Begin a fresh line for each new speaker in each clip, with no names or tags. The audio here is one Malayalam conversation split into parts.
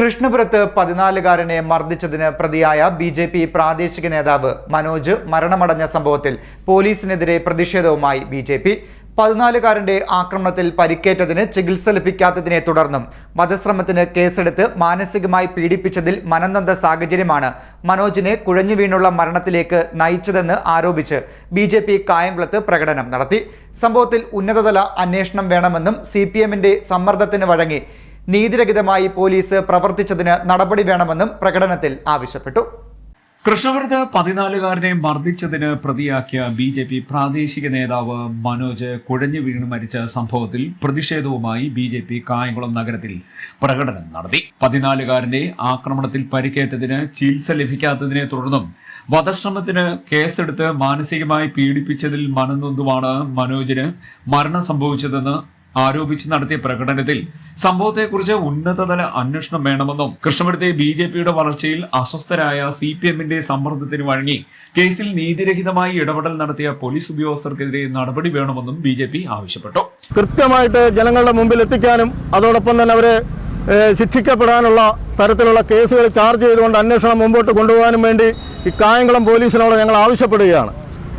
കൃഷ്ണപുരത്ത് പതിനാലുകാരനെ മർദ്ദിച്ചതിന് പ്രതിയായ ബി ജെ പി പ്രാദേശിക നേതാവ് മനോജ് മരണമടഞ്ഞ സംഭവത്തിൽ പോലീസിനെതിരെ പ്രതിഷേധവുമായി ബി ജെ പി. പതിനാലുകാരന്റെ ആക്രമണത്തിൽ പരിക്കേറ്റതിന് ചികിത്സ ലഭിക്കാത്തതിനെ തുടർന്നും വധശ്രമത്തിന് കേസെടുത്ത് മാനസികമായി പീഡിപ്പിച്ചതിൽ മനന്തന്ത സാഹചര്യമാണ് മനോജിനെ കുഴഞ്ഞു വീണുള്ള മരണത്തിലേക്ക് നയിച്ചതെന്ന് ആരോപിച്ച് ബി ജെ പി കായംകുളത്ത് പ്രകടനം നടത്തി. സംഭവത്തിൽ ഉന്നതതല അന്വേഷണം വേണമെന്നും സി പി എമ്മിന്റെ സമ്മർദ്ദത്തിന് വഴങ്ങി നീതിരഹിതമായി പോലീസ് പ്രവർത്തിച്ചതിന് നടപടി വേണമെന്നും പ്രകടനത്തിൽ ആവശ്യപ്പെട്ടു.
കൃഷ്ണവർദ്ധ പതിനാലുകാരനെ മർദ്ദിച്ചതിന് പ്രതിയാക്കിയ ബി ജെ പി പ്രാദേശിക നേതാവ് മനോജ് കുഴഞ്ഞു വീണ് മരിച്ച സംഭവത്തിൽ പ്രതിഷേധവുമായി ബി ജെ പി കായംകുളം നഗരത്തിൽ പ്രകടനം നടത്തി. പതിനാലുകാരന്റെ ആക്രമണത്തിൽ പരിക്കേറ്റതിന് ചികിത്സ ലഭിക്കാത്തതിനെ തുടർന്നും വധശ്രമത്തിന് കേസെടുത്ത് മാനസികമായി പീഡിപ്പിച്ചതിൽ മനനൊന്തുമാണ് മനോജിന് മരണം സംഭവിച്ചതെന്ന് ആരോപിച്ച് നടത്തിയ പ്രകടനത്തിൽ സംഭവത്തെക്കുറിച്ച് ഉന്നതതല അന്വേഷണം വേണമെന്നും കൃഷ്ണപുരത്തെ ബി ജെ പിയുടെ വളർച്ചയിൽ അസ്വസ്ഥരായ സി പി എമ്മിന്റെ സമ്മർദ്ദത്തിന് വഴങ്ങി കേസിൽ നീതിരഹിതമായി ഇടപെടൽ നടത്തിയ പോലീസ് ഉദ്യോഗസ്ഥർക്കെതിരെ നടപടി വേണമെന്നും ബി ജെ പി ആവശ്യപ്പെട്ടു.
കൃത്യമായിട്ട് ജനങ്ങളുടെ മുമ്പിൽ എത്തിക്കാനും അതോടൊപ്പം തന്നെ അവരെ ശിക്ഷിക്കപ്പെടാനുള്ള തരത്തിലുള്ള കേസുകൾ ചാർജ് ചെയ്തുകൊണ്ട് അന്വേഷണം മുമ്പോട്ട് കൊണ്ടുപോകാനും വേണ്ടി ഈ കായംകുളം പോലീസിനോട് ഞങ്ങൾ ആവശ്യപ്പെടുകയാണ്.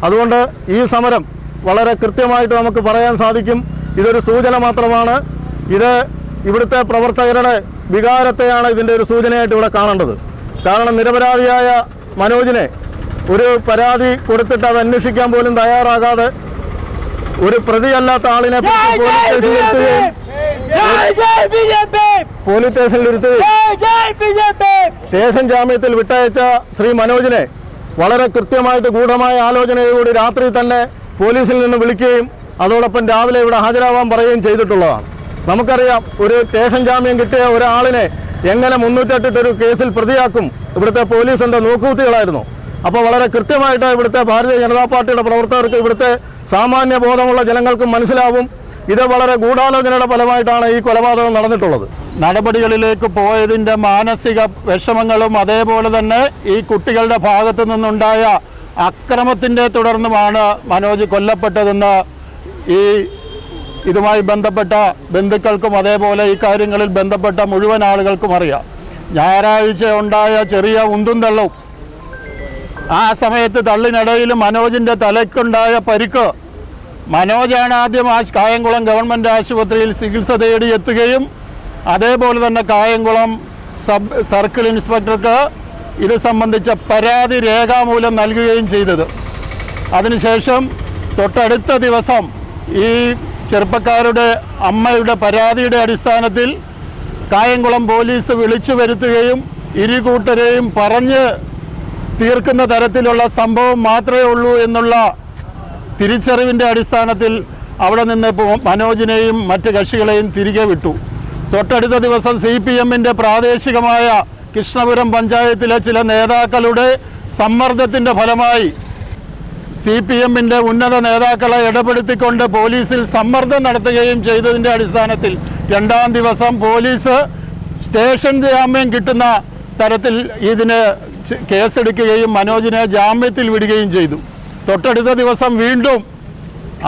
അതുകൊണ്ട് ഈ സമരം വളരെ കൃത്യമായിട്ട് നമുക്ക് പറയാൻ സാധിക്കും. ഇതൊരു സൂചന മാത്രമാണ്. ഇത് ഇവിടുത്തെ പ്രവർത്തകരുടെ വികാരത്തെയാണ് ഇതിന്റെ ഒരു സൂചനയായിട്ട് ഇവിടെ കാണേണ്ടത്. കാരണം നിരപരാധിയായ മനോജിനെ ഒരു പരാതി കൊടുത്തിട്ട് അത് അന്വേഷിക്കാൻ പോലും തയ്യാറാകാതെ ഒരു പ്രതിയല്ലാത്ത ആളിനെ പോലീസ് സ്റ്റേഷനിൽ ഇരുത്തുകയും സ്റ്റേഷൻ ജാമ്യത്തിൽ വിട്ടയച്ച ശ്രീ മനോജിനെ വളരെ കൃത്യമായിട്ട് ഗൂഢമായ ആലോചനയോടുകൂടി രാത്രി തന്നെ പോലീസിൽ നിന്ന് വിളിക്കുകയും അതോടൊപ്പം രാവിലെ ഇവിടെ ഹാജരാവാൻ പറയുകയും ചെയ്തിട്ടുള്ളതാണ്. നമുക്കറിയാം ഒരു സ്റ്റേഷൻ ജാമ്യം കിട്ടിയ ഒരാളിനെ എങ്ങനെ മുന്നൂറ്റെട്ടിട്ടൊരു കേസിൽ പ്രതിയാക്കും ഇവിടുത്തെ പോലീസ് എന്താ നോക്കുകുത്തികളായിരുന്നു അപ്പോൾ വളരെ കൃത്യമായിട്ട് ഇവിടുത്തെ ഭാരതീയ ജനതാ പാർട്ടിയുടെ പ്രവർത്തകർക്ക് ഇവിടുത്തെ സാമാന്യ ബോധമുള്ള ജനങ്ങൾക്കും മനസ്സിലാവും. ഇത് വളരെ ഗൂഢാലോചനയുടെ ഫലമായിട്ടാണ് ഈ കൊലപാതകം നടന്നിട്ടുള്ളത്. നടപടികളിലേക്ക് പോയതിന്റെ മാനസിക വിഷമങ്ങളും അതേപോലെ തന്നെ ഈ കുട്ടികളുടെ ഭാഗത്തു നിന്നുണ്ടായ അക്രമത്തിന്റെ തുടർന്നുമാണ് മനോജ് കൊല്ലപ്പെട്ടതെന്ന് ഈ ഇതുമായി ബന്ധപ്പെട്ട ബന്ധുക്കൾക്കും അതേപോലെ ഈ കാര്യങ്ങളിൽ ബന്ധപ്പെട്ട മുഴുവൻ ആളുകൾക്കും അറിയാം. ഞായറാഴ്ച ഉണ്ടായ ചെറിയ ഉന്തും തള്ളവും ആ സമയത്ത് തള്ളിനിടയിൽ മനോജിന്റെ തലയ്ക്കുണ്ടായ പരിക്ക്. മനോജാണ് ആദ്യം ആ കായംകുളം ഗവൺമെന്റ് ആശുപത്രിയിൽ ചികിത്സ തേടി എത്തുകയും അതേപോലെ തന്നെ കായംകുളം സബ് സർക്കിൾ ഇൻസ്പെക്ടർക്ക് ഇത് സംബന്ധിച്ച പരാതി രേഖാമൂലം നൽകുകയും ചെയ്തത്. അതിനുശേഷം തൊട്ടടുത്ത ദിവസം ഈ ചെറുപ്പക്കാരുടെ അമ്മയുടെ പരാതിയുടെ അടിസ്ഥാനത്തിൽ കായംകുളം പോലീസ് വിളിച്ചു വരുത്തുകയും ഇരു കൂട്ടരെയും പറഞ്ഞ് തീർക്കുന്ന തരത്തിലുള്ള സംഭവം മാത്രമേ ഉള്ളൂ എന്നുള്ള തിരിച്ചറിവിന്റെ അടിസ്ഥാനത്തിൽ അവിടെ നിന്ന് മനോജിനെയും മറ്റ് കക്ഷികളെയും തിരികെ വിട്ടു. തൊട്ടടുത്ത ദിവസം സി പി എമ്മിന്റെ പ്രാദേശികമായ കൃഷ്ണപുരം പഞ്ചായത്തിലെ ചില നേതാക്കളുടെ സമ്മർദ്ദത്തിന്റെ ഫലമായി സി പി എമ്മിന്റെ ഉന്നത നേതാക്കളെ ഇടപെടുത്തിക്കൊണ്ട് പോലീസിൽ സമ്മർദ്ദം നടത്തുകയും ചെയ്തതിന്റെ അടിസ്ഥാനത്തിൽ രണ്ടാം ദിവസം പോലീസ് സ്റ്റേഷൻ ജാമ്യം കിട്ടുന്ന തരത്തിൽ ഇതിന് കേസെടുക്കുകയും മനോജിനെ ജാമ്യത്തിൽ വിടുകയും ചെയ്തു. തൊട്ടടുത്ത ദിവസം വീണ്ടും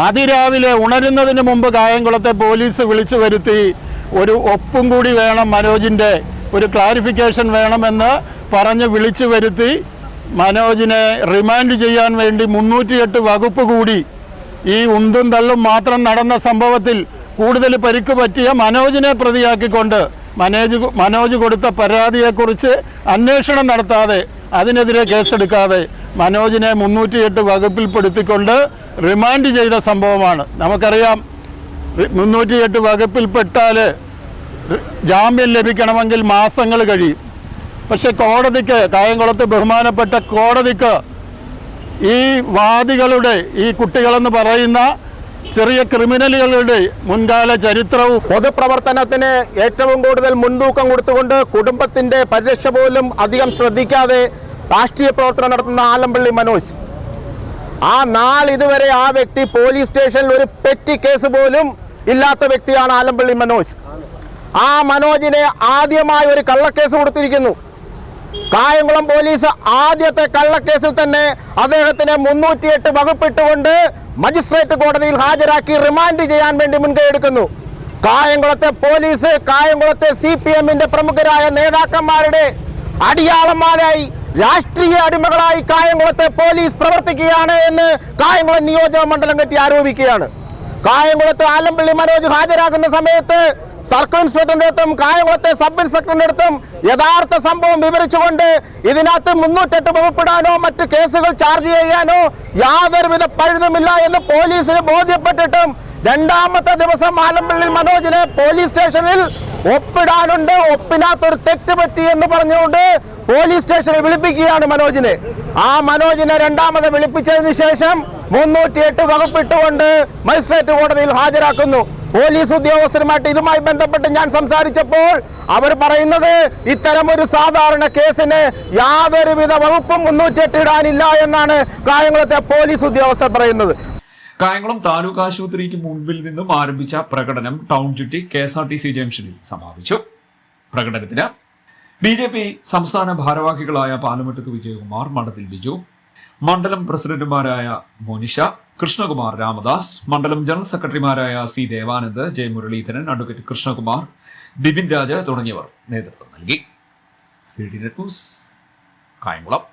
അതിരാവിലെ ഉണരുന്നതിന് മുമ്പ് കായംകുളത്തെ പോലീസ് വിളിച്ചു വരുത്തി ഒരു ഒപ്പും കൂടി വേണം മനോജിന്റെ ഒരു ക്ലാരിഫിക്കേഷൻ വേണമെന്ന് പറഞ്ഞ് വിളിച്ചു വരുത്തി മനോജിനെ റിമാൻഡ് ചെയ്യാൻ വേണ്ടി മുന്നൂറ്റിയെട്ട് വകുപ്പ് കൂടി ഈ ഉന്തും തള്ളും മാത്രം നടന്ന സംഭവത്തിൽ കൂടുതൽ പരിക്ക് പറ്റിയ മനോജിനെ പ്രതിയാക്കിക്കൊണ്ട് മനോജ് മനോജ് കൊടുത്ത പരാതിയെക്കുറിച്ച് അന്വേഷണം നടത്താതെ അതിനെതിരെ കേസെടുക്കാതെ മനോജിനെ മുന്നൂറ്റിയെട്ട് വകുപ്പിൽപ്പെടുത്തിക്കൊണ്ട് റിമാൻഡ് ചെയ്ത സംഭവമാണ്. നമുക്കറിയാം മുന്നൂറ്റിയെട്ട് വകുപ്പിൽപ്പെട്ടാൽ ജാമ്യം ലഭിക്കണമെങ്കിൽ മാസങ്ങൾ കഴിയും. പക്ഷെ കോടതിക്ക് കായംകുളത്ത് ബഹുമാനപ്പെട്ട കോടതിക്ക് ഈ വാദികളുടെ ഈ കുട്ടികളെന്ന് പറയുന്ന ചെറിയ ക്രിമിനലുകളുടെ മുൻകാല ചരിത്രവും
പൊതുപ്രവർത്തനത്തിന് ഏറ്റവും കൂടുതൽ മുൻതൂക്കം കൊടുത്തുകൊണ്ട് കുടുംബത്തിന്റെ പരിരക്ഷ പോലും അധികം ശ്രദ്ധിക്കാതെ രാഷ്ട്രീയ പ്രവർത്തനം നടത്തുന്ന ആലമ്പള്ളി മനോജ്. ആ നാൾ ഇതുവരെ ആ വ്യക്തി പോലീസ് സ്റ്റേഷനിൽ ഒരു പെറ്റി കേസ് പോലും ഇല്ലാത്ത വ്യക്തിയാണ് ആലമ്പള്ളി മനോജ്. ആ മനോജിനെ ആദ്യമായി ഒരു കള്ളക്കേസ് കൊടുത്തിരിക്കുന്നു. കായംകുളം പോലീസ് ആദ്യത്തെ കള്ളക്കേസിൽ തന്നെ അദ്ദേഹത്തിനെ മുന്നൂറ്റിയെട്ട് വകുപ്പിട്ടുകൊണ്ട് മജിസ്ട്രേറ്റ് കോടതിയിൽ ഹാജരാക്കി റിമാൻഡ് ചെയ്യാൻ വേണ്ടി മുൻകൈ എടുക്കുന്നു. കായംകുളത്തെ പോലീസ് കായംകുളത്തെ സി പി എമ്മിന്റെ പ്രമുഖരായ നേതാക്കന്മാരുടെ അടിയാളന്മാരായി രാഷ്ട്രീയ അടിമകളായി കായംകുളത്തെ പോലീസ് പ്രവർത്തിക്കുകയാണ് എന്ന് കായംകുളം നിയോജക മണ്ഡലം കെട്ടി ആരോപിക്കുകയാണ്. കായംകുളത്ത് ആലമ്പള്ളി മനോജ് ഹാജരാകുന്ന സമയത്ത് സർക്കിൾ ഇൻസ്പെക്ടറിന്റെ അടുത്തും കായംകുളത്തെ സബ് ഇൻസ്പെക്ടറിന്റെ അടുത്തും യഥാർത്ഥ സംഭവം വിവരിച്ചുകൊണ്ട് ഇതിനകത്ത് മുന്നൂറ്റെട്ട് വകുപ്പിടാനോ മറ്റ് കേസുകൾ ചാർജ് ചെയ്യാനോ യാതൊരുവിധ പഴുതുമില്ല എന്ന് പോലീസിന് ബോധ്യപ്പെട്ടിട്ടും രണ്ടാമത്തെ ദിവസം ആലമ്പള്ളി മനോജിനെ പോലീസ് സ്റ്റേഷനിൽ ഒപ്പിടാനുണ്ട്. ഒപ്പിനകത്തൊരു തെറ്റ് പറ്റി എന്ന് പറഞ്ഞുകൊണ്ട് പോലീസ് സ്റ്റേഷനിൽ വിളിപ്പിക്കുകയാണ് മനോജിനെ. ആ മനോജിനെ രണ്ടാമത് വിളിപ്പിച്ചതിന് ശേഷം മുന്നൂറ്റിയെട്ട് വകുപ്പിട്ടുകൊണ്ട് മജിസ്ട്രേറ്റ് കോടതിയിൽ ഹാജരാക്കുന്നു. പോലീസ് ഉദ്യോഗസ്ഥരുമായിട്ട് ഇതുമായി ബന്ധപ്പെട്ട് ഞാൻ സംസാരിച്ചപ്പോൾ അവർ പറയുന്നത് ഇത്തരം ഒരു സാധാരണ കേസിന് യാതൊരുവിധ വകുപ്പും മുന്നൂറ്റി ഇടാനില്ല എന്നാണ് കായംകുളത്തെ പോലീസ് ഉദ്യോഗസ്ഥർ പറയുന്നത്.
കായംകുളം താലൂക്ക് ആശുപത്രിക്ക് മുൻപിൽ നിന്നും ആരംഭിച്ച പ്രകടനം ടൗൺ ചുറ്റി K S R T C ജംഗ്ഷനിൽ സമാപിച്ചു. പ്രകടനത്തിന് ബി ജെ പി സംസ്ഥാന ഭാരവാഹികളായ പാലമറ്റത്ത് വിജയകുമാർ മഠത്തിൽ ബിജു മണ്ഡലം പ്രസിഡന്റുമാരായ മോനിഷ കൃഷ്ണകുമാർ രാമദാസ് മണ്ഡലം ജനറൽ സെക്രട്ടറിമാരായ C Devanand J Muraleedharan advocate Krishnakumar Bipin Raja തുടങ്ങിയവർ നേതൃത്വം നൽകി. C D net news Kayamkulam.